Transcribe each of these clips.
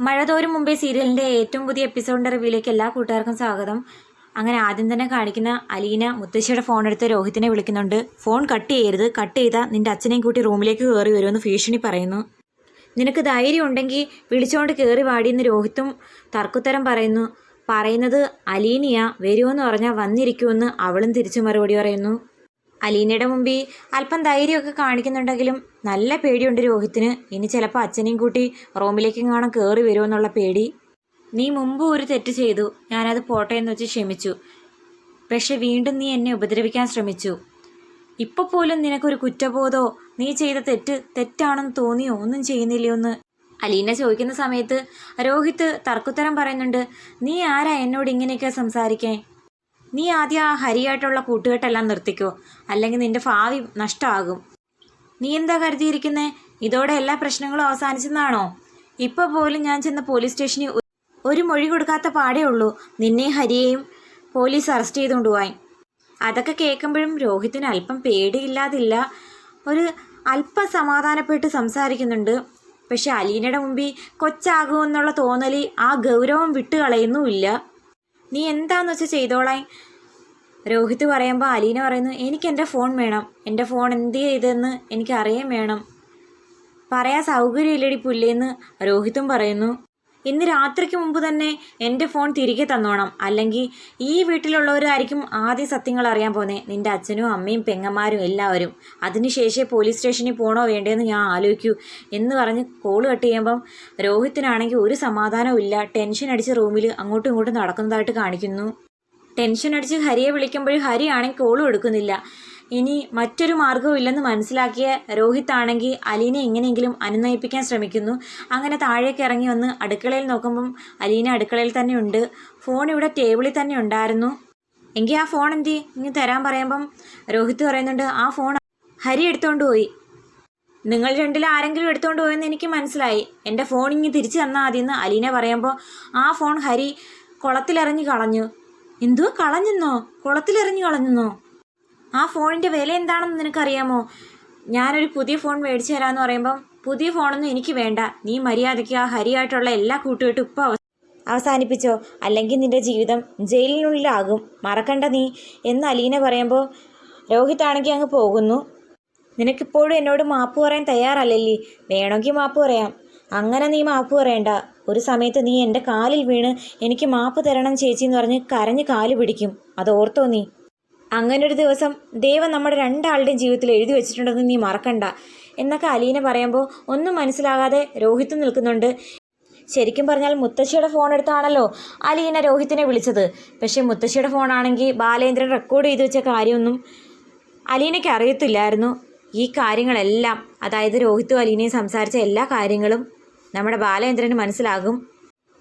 മഴതോരും മുമ്പേ സീരിയലിന്റെ ഏറ്റവും പുതിയ എപ്പിസോഡിന്റെ റിവ്യൂയിലേക്ക് എല്ലാ കൂട്ടുകാർക്കും സ്വാഗതം. അങ്ങനെ ആദ്യം തന്നെ കാണിക്കുന്ന അലീന മുത്തശ്ശിയുടെ ഫോൺ എടുത്ത് രോഹിത്തിനെ വിളിക്കുന്നുണ്ട്. ഫോൺ കട്ട് ചെയ്യരുത്. കട്ട് ചെയ്താൽ നിന്റെ അച്ഛനെയും കൂട്ടി റൂമിലേക്ക് കയറി വരുമെന്ന് ഭീഷണി പറയുന്നു. നിനക്ക് ധൈര്യം ഉണ്ടെങ്കിൽ വിളിച്ചുകൊണ്ട് കയറി വാടിയെന്ന് രോഹിത്തും തർക്കുത്തരം പറയുന്നു. പറയുന്നത് അലീനയാ. വരുമെന്ന് പറഞ്ഞാൽ വന്നിരിക്കുമെന്ന് അവളും തിരിച്ചു മറുപടി പറയുന്നു. അലീനയുടെ മുമ്പിൽ അല്പം ധൈര്യമൊക്കെ കാണിക്കുന്നുണ്ടെങ്കിലും നല്ല പേടിയുണ്ട് രോഹിത്തിന്. ഇനി ചിലപ്പോൾ അച്ഛനെയും കൂട്ടി റൂമിലേക്ക് കാണാൻ കയറി വരുമെന്നുള്ള പേടി. നീ മുമ്പ് ഒരു തെറ്റ് ചെയ്തു. ഞാനത് പോട്ടെ എന്ന് വെച്ച് ക്ഷമിച്ചു. പക്ഷെ വീണ്ടും നീ എന്നെ ഉപദ്രവിക്കാൻ ശ്രമിച്ചു. ഇപ്പൊ പോലും നിനക്കൊരു കുറ്റബോധോ? നീ ചെയ്ത തെറ്റ് തെറ്റാണെന്ന് തോന്നിയോ? ഒന്നും ചെയ്യുന്നില്ലയോ എന്ന് അലീന ചോദിക്കുന്ന സമയത്ത് രോഹിത്ത് തർക്കുത്തരം പറയുന്നുണ്ട് നീ ആരാ എന്നോട് ഇങ്ങനെയൊക്കെ സംസാരിക്കാൻ നീ ആദ്യം ആ ഹരിയായിട്ടുള്ള കൂട്ടുകെട്ടെല്ലാം നിർത്തിക്കോ. അല്ലെങ്കിൽ നിന്റെ ഭാവി നഷ്ടമാകും നീ എന്താ കരുതിയിരിക്കുന്നേ? ഇതോടെ എല്ലാ പ്രശ്നങ്ങളും അവസാനിച്ചെന്നാണോ? ഇപ്പൊ പോലും ഞാൻ ചെന്ന പോലീസ് സ്റ്റേഷനിൽ ഒരു മൊഴി കൊടുക്കാത്ത പാടേ ഉള്ളൂ. നിന്നെ ഹരിയെയും പോലീസ് അറസ്റ്റ് ചെയ്തുകൊണ്ട് പോവാൻ. അതൊക്കെ കേൾക്കുമ്പോഴും രോഹിത്തിന് അല്പം പേടിയില്ലാതില്ല. ഒരു അല്പം സമാധാനപ്പെട്ട് സംസാരിക്കുന്നുണ്ട്. പക്ഷെ അലീനയുടെ മുമ്പിൽ കൊച്ചാകുമെന്നുള്ള തോന്നൽ ആ ഗൗരവം വിട്ട് കളയുന്നുമില്ല നീ എന്താന്ന് വെച്ചാൽ ചെയ്തോളായി രോഹിത് പറയുമ്പോൾ അലീന പറയുന്നു എനിക്ക് എന്റെ ഫോൺ വേണം. എന്റെ ഫോൺ എന്ത് ചെയ്തെന്ന് എനിക്ക് അറിയാൻ വേണം. പറയാൻ സൗകര്യമില്ലടി പുല്ലേന്ന്. രോഹിത്തും പറയുന്നു ഇന്ന് രാത്രിക്ക് മുമ്പ് തന്നെ എന്റെ ഫോൺ തിരികെ തന്നോണം. അല്ലെങ്കിൽ ഈ വീട്ടിലുള്ളവരായിരിക്കും ആദ്യ സത്യങ്ങൾ അറിയാൻ പോകുന്നത് നിന്റെ അച്ഛനും അമ്മയും പെങ്ങന്മാരും എല്ലാവരും. അതിനുശേഷമേ പോലീസ് സ്റ്റേഷനിൽ പോകണോ വേണ്ടതെന്ന് ഞാൻ ആലോചിക്കൂ എന്ന് പറഞ്ഞ് കോൾ കട്ട് ചെയ്യുമ്പം രോഹിത്തിനാണെങ്കിൽ ഒരു സമാധാനവും ഇല്ല. ടെൻഷൻ അടിച്ച് റൂമിൽ അങ്ങോട്ടും ഇങ്ങോട്ടും നടക്കുന്നതായിട്ട് കാണിക്കുന്നു. ടെൻഷൻ അടിച്ച് ഹരിയെ വിളിക്കുമ്പോൾ ഹരിയാണെങ്കിൽ കോളും എടുക്കുന്നില്ല. ഇനി മറ്റൊരു മാർഗവും മനസ്സിലാക്കിയ രോഹിത് ആണെങ്കിൽ അലീനെ എങ്ങനെയെങ്കിലും അനുനയിപ്പിക്കാൻ ശ്രമിക്കുന്നു. അങ്ങനെ താഴേക്ക് ഇറങ്ങി വന്ന് അടുക്കളയിൽ നോക്കുമ്പം അലീന അടുക്കളയിൽ തന്നെ ഉണ്ട്. ഫോൺ ഇവിടെ ടേബിളിൽ തന്നെ ഉണ്ടായിരുന്നു. എങ്കിൽ ആ ഫോൺ എന്തി? ഇനി തരാൻ പറയുമ്പം രോഹിത് പറയുന്നുണ്ട് ആ ഫോൺ ഹരി എടുത്തോണ്ട് പോയി. നിങ്ങൾ രണ്ടിൽ ആരെങ്കിലും എടുത്തോണ്ട് പോയെന്ന് എനിക്ക് മനസ്സിലായി. എന്റെ ഫോൺ ഇങ്ങി തിരിച്ചു തന്നാൽ മതിയെന്ന് അലീന പറയുമ്പോൾ ആ ഫോൺ ഹരി കുളത്തിലെറിഞ്ഞ് കളഞ്ഞു. എന്തോ കളഞ്ഞെന്നോ? കുളത്തിലെറിഞ്ഞ് കളഞ്ഞെന്നോ? ആ ഫോണിന്റെ വില എന്താണെന്ന് നിനക്കറിയാമോ? ഞാനൊരു പുതിയ ഫോൺ മേടിച്ചു തരാമെന്ന് പറയുമ്പം പുതിയ ഫോണൊന്നും എനിക്ക് വേണ്ട. നീ മര്യാദയ്ക്ക് ആ ഹരിയായിട്ടുള്ള എല്ലാ കൂട്ടുകെട്ടും ഇപ്പോൾ അവ അവസാനിപ്പിച്ചോ. അല്ലെങ്കിൽ നിന്റെ ജീവിതം ജയിലിനുള്ളിലാകും. മറക്കണ്ട നീ. എന്ന് അലീന പറയുമ്പോൾ രോഹിത് ആണെങ്കിൽ അങ്ങ് പോകുന്നു. നിനക്കിപ്പോഴും എന്നോട് മാപ്പ് പറയാൻ തയ്യാറല്ലല്ലേ. വേണമെങ്കിൽ മാപ്പ് പറയാം. അങ്ങനെ നീ മാപ്പ് പറയണ്ട. ഒരു സമയത്ത് നീ എന്റെ കാലിൽ വീണ് എനിക്ക് മാപ്പ് തരണം ചേച്ചി എന്ന് പറഞ്ഞ് കരഞ്ഞ് കാൽ പിടിക്കും. അത് ഓർത്തോ നീ? അങ്ങനൊരു ദിവസം ദൈവം നമ്മുടെ രണ്ടാളുടെയും ജീവിതത്തിൽ എഴുതി വെച്ചിട്ടുണ്ടെന്ന് നീ മറക്കണ്ട. എന്നൊക്കെ അലീന പറയുമ്പോൾ ഒന്നും മനസ്സിലാകാതെ രോഹിത്ത് നിൽക്കുന്നുണ്ട്. ശരിക്കും പറഞ്ഞാൽ മുത്തശ്ശിയുടെ ഫോൺ എടുത്താണല്ലോ അലീന രോഹിത്തിനെ വിളിച്ചത്. പക്ഷേ മുത്തശ്ശിയുടെ ഫോണാണെങ്കിൽ ബാലേന്ദ്രൻ റെക്കോർഡ് ചെയ്തു വെച്ച കാര്യമൊന്നും അലീനയ്ക്ക് അറിയത്തില്ലായിരുന്നു. ഈ കാര്യങ്ങളെല്ലാം അതായത് രോഹിത്തും അലീനയും സംസാരിച്ച എല്ലാ കാര്യങ്ങളും നമ്മുടെ ബാലേന്ദ്രന് മനസ്സിലാകും.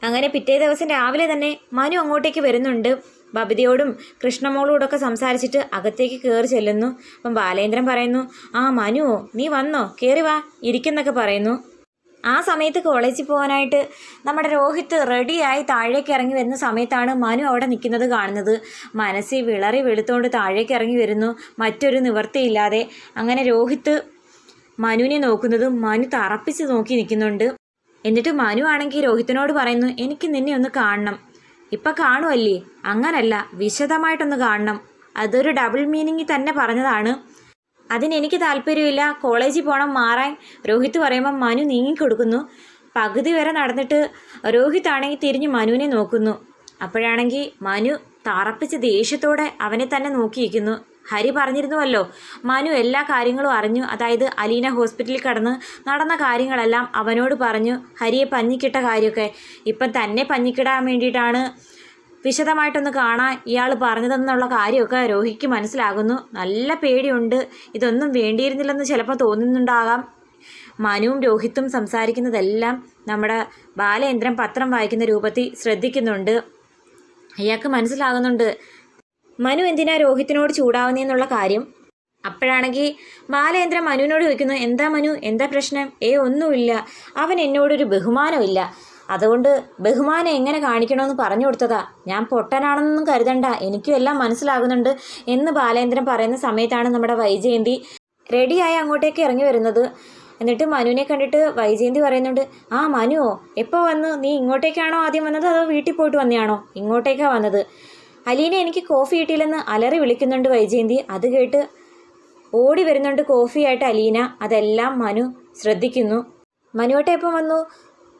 അങ്ങനെ പിറ്റേ ദിവസം രാവിലെ തന്നെ മനു അങ്ങോട്ടേക്ക് വരുന്നുണ്ട്. ബബിതയോടും കൃഷ്ണമോളോടൊക്കെ സംസാരിച്ചിട്ട് അകത്തേക്ക് കയറി ചെല്ലുന്നു. അപ്പം ബാലേന്ദ്രൻ പറയുന്നു ആ മനുവോ നീ വന്നോ? കയറി വാ ഇരിക്കുന്നൊക്കെ പറയുന്നു. ആ സമയത്ത് കോളേജിൽ പോകാനായിട്ട് നമ്മുടെ രോഹിത് റെഡിയായി താഴേക്ക് ഇറങ്ങി വരുന്ന സമയത്താണ് മനു അവിടെ നിൽക്കുന്നത് കാണുന്നത്. മനസ്സിൽ വിളറി വെളുത്തുകൊണ്ട് താഴേക്ക് ഇറങ്ങി വരുന്നു. മറ്റൊരു നിവൃത്തിയില്ലാതെ അങ്ങനെ രോഹിത് മനുവിനെ നോക്കുന്നതും മനു തറപ്പിച്ച് നോക്കി നിൽക്കുന്നുണ്ട്. എന്നിട്ട് മനു ആണെങ്കിൽ രോഹിത്തിനോട് പറയുന്നു എനിക്ക് നിന്നെ ഒന്ന് കാണണം. ഇപ്പം കാണുമല്ലേ അങ്ങനല്ല വിശദമായിട്ടൊന്ന് കാണണം. അതൊരു ഡബിൾ മീനിങ്ങിൽ തന്നെ പറഞ്ഞതാണ്. അതിനെനിക്ക് താല്പര്യമില്ല. കോളേജിൽ പോകണം മാറാൻ. രോഹിത് പറയുമ്പോൾ മനു നീങ്ങിക്കൊടുക്കുന്നു. പകുതി വരെ നടന്നിട്ട് രോഹിത് ആണെങ്കിൽ തിരിഞ്ഞ് മനുവിനെ നോക്കുന്നു. അപ്പോഴാണെങ്കിൽ മനു തറപ്പിച്ച് ദേഷ്യത്തോടെ അവനെ തന്നെ നോക്കിയിരിക്കുന്നു. ഹരി പറഞ്ഞിരുന്നുവല്ലോ. മനു എല്ലാ കാര്യങ്ങളും അറിഞ്ഞു. അതായത് അലീന ഹോസ്പിറ്റലിൽ കടന്ന് നടന്ന കാര്യങ്ങളെല്ലാം അവനോട് പറഞ്ഞു. ഹരിയെ പഞ്ഞിക്കിട്ട കാര്യമൊക്കെ ഇപ്പം തന്നെ പഞ്ഞിക്കിടാൻ വേണ്ടിയിട്ടാണ് വിശദമായിട്ടൊന്ന് കാണാൻ ഇയാൾ പറഞ്ഞതെന്നുള്ള കാര്യമൊക്കെ രോഹിക്ക് മനസ്സിലാകുന്നു. നല്ല പേടിയുണ്ട്. ഇതൊന്നും വേണ്ടിയിരുന്നില്ലെന്ന് ചിലപ്പോൾ തോന്നുന്നുണ്ടാകാം. മനുവും രോഹിത്തും സംസാരിക്കുന്നതെല്ലാം നമ്മുടെ ബാലേന്ദ്രൻ പത്രം വായിക്കുന്ന രൂപത്തിൽ ശ്രദ്ധിക്കുന്നുണ്ട്. അയാൾക്ക് മനസ്സിലാകുന്നുണ്ട്. മനു എന്തിനാ രോഹിത്തിനോട് ചൂടാവുന്നതെന്നുള്ള കാര്യം? അപ്പോഴാണെങ്കിൽ ബാലേന്ദ്രൻ മനുവിനോട് ചോദിക്കുന്നു? എന്താ മനു? എന്താ പ്രശ്നം? ഏ ഒന്നുമില്ല. അവൻ എന്നോടൊരു ബഹുമാനമില്ല അതുകൊണ്ട് ബഹുമാനം എങ്ങനെ കാണിക്കണമെന്ന് പറഞ്ഞു കൊടുത്തതാ. ഞാൻ പൊട്ടനാണെന്നൊന്നും കരുതണ്ട. എനിക്കും എല്ലാം മനസ്സിലാകുന്നുണ്ട് എന്ന് ബാലേന്ദ്രൻ പറയുന്ന സമയത്താണ് നമ്മുടെ വൈജയന്തി റെഡിയായി അങ്ങോട്ടേക്ക് ഇറങ്ങി വരുന്നത്. എന്നിട്ട് മനുവിനെ കണ്ടിട്ട് വൈജയന്തി പറയുന്നുണ്ട് ആ മനുവോ എപ്പോൾ വന്നു? നീ ഇങ്ങോട്ടേക്കാണോ ആദ്യം വന്നത്? അതോ വീട്ടിൽ പോയിട്ട് വന്നതാണോ ഇങ്ങോട്ടേക്കാണ് വന്നത്? അലീന എനിക്ക് കോഫി കിട്ടിയില്ലെന്ന് അലറി വിളിക്കുന്നുണ്ട് വൈജയന്തി. അത് കേട്ട് ഓടി വരുന്നുണ്ട് കോഫിയായിട്ട് അലീന. അതെല്ലാം മനു ശ്രദ്ധിക്കുന്നു. മനുവേട്ട എപ്പം വന്നു?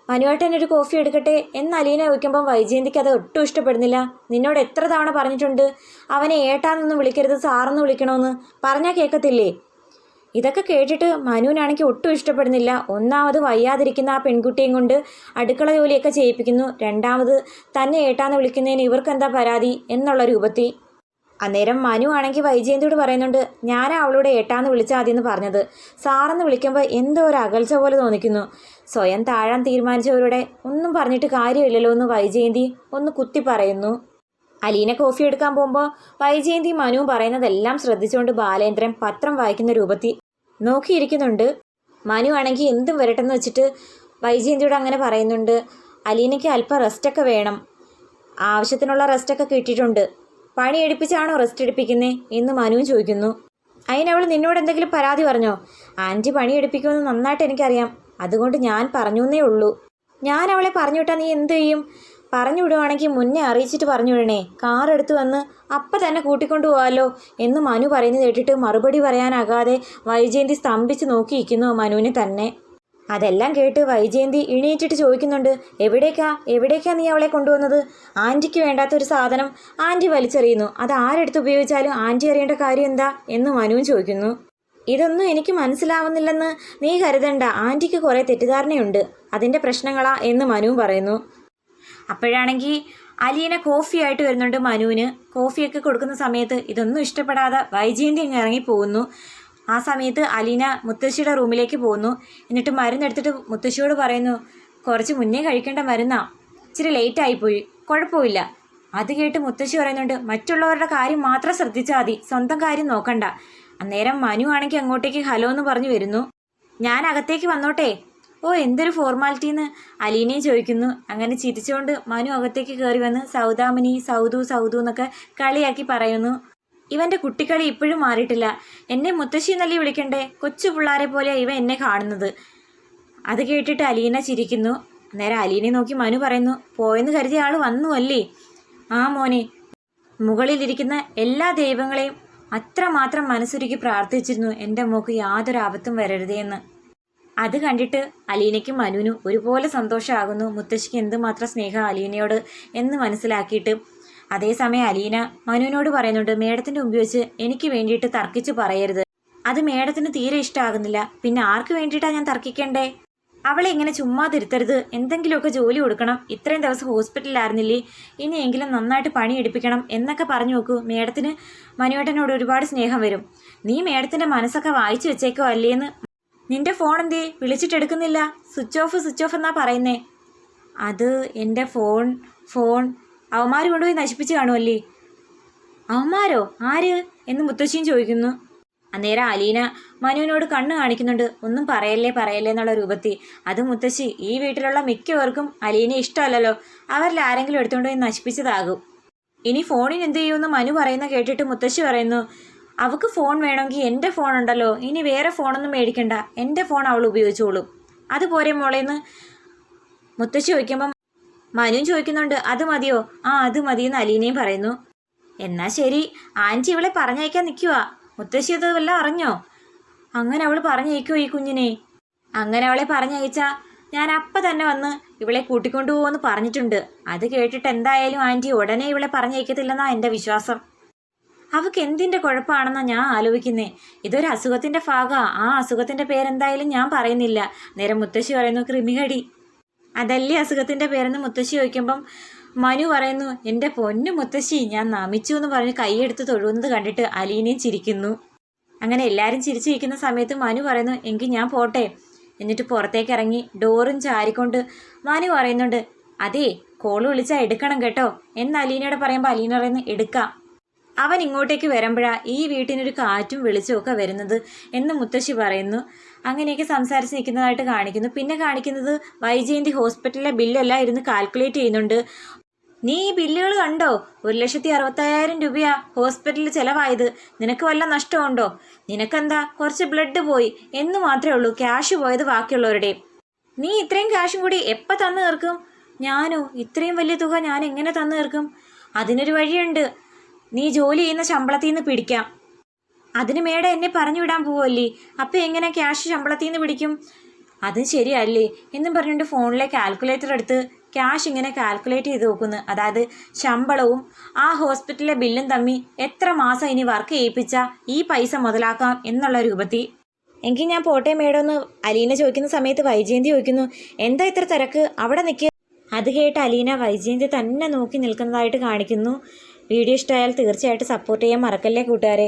മനുവേട്ട ഒരു കോഫി എടുക്കട്ടെ എന്ന് അലീന ചോദിക്കുമ്പം വൈജയന്തിക്ക് അത് ഒട്ടും ഇഷ്ടപ്പെടുന്നില്ല. നിന്നോട് എത്ര തവണ പറഞ്ഞിട്ടുണ്ട്? അവനെ ഏട്ടാന്നൊന്നും വിളിക്കരുത് സാറെന്ന് വിളിക്കണമെന്ന് പറഞ്ഞാൽ കേൾക്കത്തില്ലേ ഇതൊക്കെ കേട്ടിട്ട് മനുവിനാണെങ്കിൽ ഒട്ടും ഇഷ്ടപ്പെടുന്നില്ല. ഒന്നാമത് വയ്യാതിരിക്കുന്ന ആ പെൺകുട്ടിയും കൊണ്ട് അടുക്കള ജോലിയൊക്കെ ചെയ്യിപ്പിക്കുന്നു. രണ്ടാമത് തന്നെ ഏട്ടാന്ന് വിളിക്കുന്നതിന് ഇവർക്ക് എന്താ പരാതി എന്നുള്ള രൂപത്തിൽ. അന്നേരം മനു ആണെങ്കിൽ വൈജയന്തിയോട് പറയുന്നുണ്ട് ഞാനാ അവളോട് ഏട്ടാന്ന് വിളിച്ചാൽ മതി എന്ന് പറഞ്ഞത്. സാറെന്ന് വിളിക്കുമ്പോൾ എന്തോ ഒരു അകൽച്ച പോലെ തോന്നിക്കുന്നു. സ്വയം താഴാൻ തീരുമാനിച്ചവരുടെ ഒന്നും പറഞ്ഞിട്ട് കാര്യമില്ലല്ലോ എന്ന് വൈജയന്തി ഒന്ന് കുത്തി പറയുന്നു. അലീന കോഫി എടുക്കാൻ പോകുമ്പോൾ വൈജയന്തി മനുവും പറയുന്നതെല്ലാം ശ്രദ്ധിച്ചുകൊണ്ട് ബാലേന്ദ്രൻ പത്രം വായിക്കുന്ന രൂപത്തിൽ നോക്കിയിരിക്കുന്നുണ്ട്. മനു ആണെങ്കിൽ എന്തും വരട്ടെന്ന് വെച്ചിട്ട് വൈജയന്തിയോട് അങ്ങനെ പറയുന്നുണ്ട്? അലീനയ്ക്ക് അല്പം റെസ്റ്റൊക്കെ വേണം. ആവശ്യത്തിനുള്ള റെസ്റ്റൊക്കെ കിട്ടിയിട്ടുണ്ട്. പണി എടുപ്പിച്ചാണോ റെസ്റ്റ് എടുപ്പിക്കുന്നേ എന്ന് മനുവും ചോദിക്കുന്നു. അതിനവൾ നിന്നോട് എന്തെങ്കിലും പരാതി പറഞ്ഞോ? ആന്റി പണി എടുപ്പിക്കുമെന്ന് നന്നായിട്ട് എനിക്കറിയാം. അതുകൊണ്ട് ഞാൻ പറഞ്ഞു എന്നേ ഉള്ളൂ. ഞാൻ അവളെ പറഞ്ഞു വിട്ടാൽ നീ എന്ത് ചെയ്യും? പറഞ്ഞു വിടുവാണെങ്കിൽ മുന്നേ അറിയിച്ചിട്ട് പറഞ്ഞു വിടണേ. കാർ എടുത്ത് വന്ന് അപ്പം തന്നെ കൂട്ടിക്കൊണ്ടു പോകാമല്ലോ എന്ന് മനു പറയുന്നത് കേട്ടിട്ട് മറുപടി പറയാനാകാതെ വൈജയന്തി സ്തംഭിച്ച് നോക്കിയിരിക്കുന്നു മനുവിനെ തന്നെ. അതെല്ലാം കേട്ട് വൈജയന്തി ഇണീറ്റിട്ട് ചോദിക്കുന്നുണ്ട് എവിടേക്കാ? എവിടേക്കാ നീ അവളെ കൊണ്ടുവന്നത്? ആന്റിക്ക് വേണ്ടാത്ത ഒരു സാധനം ആന്റി വലിച്ചെറിയുന്നു. അത് ആരെടുത്ത് ഉപയോഗിച്ചാലും ആന്റി അറിയേണ്ട കാര്യം എന്താ? എന്ന് മനുവും ചോദിക്കുന്നു. ഇതൊന്നും എനിക്ക് മനസ്സിലാവുന്നില്ലെന്ന് നീ കരുതണ്ട. ആന്റിക്ക് കുറേ തെറ്റിദ്ധാരണയുണ്ട്. അതിന്റെ പ്രശ്നങ്ങളാ എന്ന് മനുവും പറയുന്നു. അപ്പോഴാണെങ്കിൽ അലീന കോഫി ആയിട്ട് വരുന്നുണ്ട് മനുവിന്. കോഫിയൊക്കെ കൊടുക്കുന്ന സമയത്ത് ഇതൊന്നും ഇഷ്ടപ്പെടാതെ വൈജയന്തി അങ്ങ് ഇറങ്ങി പോകുന്നു. ആ സമയത്ത് അലീന മുത്തശ്ശിയുടെ റൂമിലേക്ക് പോകുന്നു. എന്നിട്ട് മരുന്നെടുത്തിട്ട് മുത്തശ്ശിയോട് പറയുന്നു കുറച്ച് മുന്നേ കഴിക്കേണ്ട മരുന്നാ. ഇച്ചിരി ലേറ്റ് ആയിപ്പോയി. കുഴപ്പമില്ല. അത് കേട്ട് മുത്തശ്ശി പറയുന്നുണ്ട് മറ്റുള്ളവരുടെ കാര്യം മാത്രം ശ്രദ്ധിച്ചാൽ മതി. സ്വന്തം കാര്യം നോക്കണ്ട. അന്നേരം മനു ആണെങ്കിൽ അങ്ങോട്ടേക്ക് ഹലോ എന്ന് പറഞ്ഞു വരുന്നു. ഞാൻ അകത്തേക്ക് വന്നോട്ടെ. ഓ എന്തൊരു ഫോർമാലിറ്റി എന്ന് അലീനയും ചോദിക്കുന്നു. അങ്ങനെ ചിരിച്ചുകൊണ്ട് മനു അകത്തേക്ക് കയറി വന്ന് സൗദാമിനി സൗദു സൗദു എന്നൊക്കെ കളിയാക്കി പറയുന്നു. ഇവന്റെ കുട്ടിക്കളി ഇപ്പോഴും മാറിയിട്ടില്ല. എന്നെ മുത്തശ്ശി എന്നല്ലേ വിളിക്കണ്ടേ? കൊച്ചു പിള്ളാരെ പോലെ ഇവ എന്നെ കാണുന്നത്. അത് കേട്ടിട്ട് അലീന ചിരിക്കുന്നു. നേരെ അലീനെ നോക്കി മനു പറയുന്നു പോയെന്ന് കരുതിയ ആൾ വന്നു അല്ലേ? ആ മോനെ. മുകളിലിരിക്കുന്ന എല്ലാ ദൈവങ്ങളെയും അത്രമാത്രം മനസ്സുരുക്കി പ്രാർത്ഥിച്ചിരുന്നു. എന്റെ മോക്ക് യാതൊരു ആപത്തും വരരുതേ എന്ന് അത് കണ്ടിട്ട് അലീനയ്ക്കും മനുവിനും ഒരുപോലെ സന്തോഷമാകുന്നു മുത്തശ്ശിക്ക് എന്തുമാത്രം സ്നേഹം അലീനയോട് എന്ന് മനസ്സിലാക്കിയിട്ട്. അതേസമയം അലീന മനുവിനോട് പറയുന്നുണ്ട് മേഡത്തിന്റെ മുമ്പ് വെച്ച് എനിക്ക് വേണ്ടിയിട്ട് തർക്കിച്ച് പറയരുത്. അത് മേഡത്തിന് തീരെ ഇഷ്ടമാകുന്നില്ല പിന്നെ ആർക്ക് വേണ്ടിയിട്ടാണ് ഞാൻ തർക്കിക്കണ്ടേ? അവളെ ഇങ്ങനെ ചുമ്മാ തിരുത്തരുത്. എന്തെങ്കിലുമൊക്കെ ജോലി കൊടുക്കണം. ഇത്രയും ദിവസം ഹോസ്പിറ്റലിലായിരുന്നില്ലേ? ഇനിയെങ്കിലും നന്നായിട്ട് പണി എടുപ്പിക്കണം എന്നൊക്കെ പറഞ്ഞു നോക്കൂ. മേഡത്തിന് മനുവേട്ടനോട് ഒരുപാട് സ്നേഹം വരും. നീ മേഡത്തിന്റെ മനസ്സൊക്കെ വായിച്ചു വെച്ചേക്കോ അല്ലേന്ന് നിന്റെ ഫോൺ എന്തേ? വിളിച്ചിട്ടെടുക്കുന്നില്ല സ്വിച്ച് ഓഫ് സ്വിച്ച് ഓഫ് എന്നാ പറയുന്നേ. അത് എന്റെ ഫോൺ ഫോൺ. അവന്മാർ കൊണ്ടുപോയി നശിപ്പിച്ച് കാണുമല്ലേ അവന്മാരോ? ആര്? എന്ന് മുത്തശ്ശിയും ചോദിക്കുന്നു. അന്നേരം അലീന മനുവിനോട് കണ്ണ് കാണിക്കുന്നുണ്ട്. ഒന്നും പറയല്ലേ പറയല്ലേ എന്നുള്ള രൂപത്തിൽ. അത് മുത്തശ്ശി ഈ വീട്ടിലുള്ള മിക്കവർക്കും അലീനെ ഇഷ്ടമല്ലല്ലോ. അവരിൽ ആരെങ്കിലും എടുത്തുകൊണ്ട് പോയി നശിപ്പിച്ചതാകും. ഇനി ഫോണിന് എന്ത് ചെയ്യുമെന്ന് മനു പറയുന്ന കേട്ടിട്ട് മുത്തശ്ശി പറയുന്നു. അവൾക്ക് ഫോൺ വേണമെങ്കിൽ എന്റെ ഫോൺ ഉണ്ടല്ലോ. ഇനി വേറെ ഫോണൊന്നും മേടിക്കണ്ട. എന്റെ ഫോൺ അവൾ ഉപയോഗിച്ചോളും. അതുപോലെ മോളേന്ന് മുത്തശ്ശി ചോദിക്കുമ്പം മനുവും ചോദിക്കുന്നുണ്ട് അത് മതിയോ? ആ അത് മതിയെന്ന് അലീനയും പറയുന്നു. എന്നാ ശരി. ആന്റി ഇവളെ പറഞ്ഞയക്കാൻ നിൽക്കുക മുത്തശ്ശി അത് വല്ലതും അറിഞ്ഞോ? അങ്ങനെ അവൾ പറഞ്ഞയക്കോ ഈ കുഞ്ഞിനെ? അങ്ങനെ അവളെ പറഞ്ഞയച്ചാ ഞാൻ അപ്പം തന്നെ വന്ന് ഇവളെ കൂട്ടിക്കൊണ്ടുപോകുമെന്ന് പറഞ്ഞിട്ടുണ്ട്. അത് കേട്ടിട്ട് എന്തായാലും ആന്റി ഉടനെ ഇവളെ പറഞ്ഞയക്കത്തില്ലെന്നാണ് എന്റെ വിശ്വാസം. അവക്ക് എന്തിന്റെ കുഴപ്പമാണെന്നാ ഞാൻ ആലോചിക്കുന്നേ? ഇതൊരു അസുഖത്തിന്റെ ഭാഗമാ ആ അസുഖത്തിന്റെ പേരെന്തായാലും ഞാൻ പറയുന്നില്ല. നേരെ മുത്തശ്ശി പറയുന്നു കൃമികടി. അതല്ലേ അസുഖത്തിന്റെ പേരെന്ന് മുത്തശ്ശി ചോദിക്കുമ്പം മനു പറയുന്നു എന്റെ പൊന്നു മുത്തശ്ശി ഞാൻ നമിച്ചു എന്ന് പറഞ്ഞ് കൈയെടുത്ത് തൊഴുന്നത് കണ്ടിട്ട് അലീനയും ചിരിക്കുന്നു. അങ്ങനെ എല്ലാവരും ചിരിച്ചിരിക്കുന്ന സമയത്ത് മനു പറയുന്നു എങ്കിൽ ഞാൻ പോട്ടെ. എന്നിട്ട് പുറത്തേക്ക് ഇറങ്ങി ഡോറും ചാരിക്കൊണ്ട് മനു പറയുന്നുണ്ട് അതേ കോൾ വിളിച്ചാൽ എടുക്കണം കേട്ടോ. എന്ന് അലീനയോട് പറയുമ്പോൾ അലീന പറയുന്നു എടുക്കാം. അവൻ ഇങ്ങോട്ടേക്ക് വരുമ്പോഴാ ഈ വീട്ടിനൊരു കാറ്റും വെളിച്ചവും ഒക്കെ വരുന്നത് എന്ന് മുത്തശ്ശി പറയുന്നു. അങ്ങനെയൊക്കെ സംസാരിച്ച് നിൽക്കുന്നതായിട്ട് കാണിക്കുന്നു. പിന്നെ കാണിക്കുന്നത് വൈജയന്തി ഹോസ്പിറ്റലിലെ ബില്ലെല്ലാം ഇരുന്ന് കാൽക്കുലേറ്റ് ചെയ്യുന്നുണ്ട്. നീ ഈ ബില്ലുകൾ കണ്ടോ? ഒരു ലക്ഷത്തി അറുപത്തയ്യായിരം രൂപയാ ഹോസ്പിറ്റലിൽ ചിലവായത്. നിനക്ക് വല്ല നഷ്ടമുണ്ടോ? നിനക്കെന്താ? കുറച്ച് ബ്ലഡ് പോയി. എന്ന് മാത്രമേ ഉള്ളൂ ക്യാഷ് പോയത് ബാക്കിയുള്ളവരുടെയും നീ ഇത്രയും ക്യാഷും കൂടി എപ്പോൾ തന്നു തീർക്കും? ഞാനോ? ഇത്രയും വലിയ തുക ഞാൻ എങ്ങനെ തന്നു തീർക്കും? അതിനൊരു വഴിയുണ്ട്. നീ ജോലി ചെയ്യുന്ന ശമ്പളത്തിൽ നിന്ന് പിടിക്കാം. അതിന് മേഡം എന്നെ പറഞ്ഞു വിടാൻ പോവല്ലേ? അപ്പം എങ്ങനെ ക്യാഷ് ശമ്പളത്തിൽ നിന്ന് പിടിക്കും? അതും ശരിയല്ലേ. എന്നും പറഞ്ഞുകൊണ്ട് ഫോണിലെ കാൽക്കുലേറ്റർ എടുത്ത് ക്യാഷ് ഇങ്ങനെ കാൽക്കുലേറ്റ് ചെയ്ത് നോക്കുന്നു. അതായത് ശമ്പളവും ആ ഹോസ്പിറ്റലിലെ ബില്ലും തമ്മി എത്ര മാസം ഇനി വർക്ക് ചെയ്യിപ്പിച്ച ഈ പൈസ മുതലാക്കാം എന്നുള്ള രൂപത്തിൽ. എങ്കിൽ ഞാൻ പോട്ടെ മേഡം എന്ന് അലീന ചോദിക്കുന്ന സമയത്ത് വൈജയന്തി ചോദിക്കുന്നു എന്താ ഇത്ര തിരക്ക്? അവിടെ നിൽക്കുക അത് കേട്ട് അലീന വൈജയന്തി തന്നെ നോക്കി നിൽക്കുന്നതായിട്ട് കാണിക്കുന്നു. വീഡിയോ ഇഷ്ടമായാൽ തീർച്ചയായിട്ടും സപ്പോർട്ട് ചെയ്യാൻ മറക്കല്ലേ കൂട്ടുകാരെ.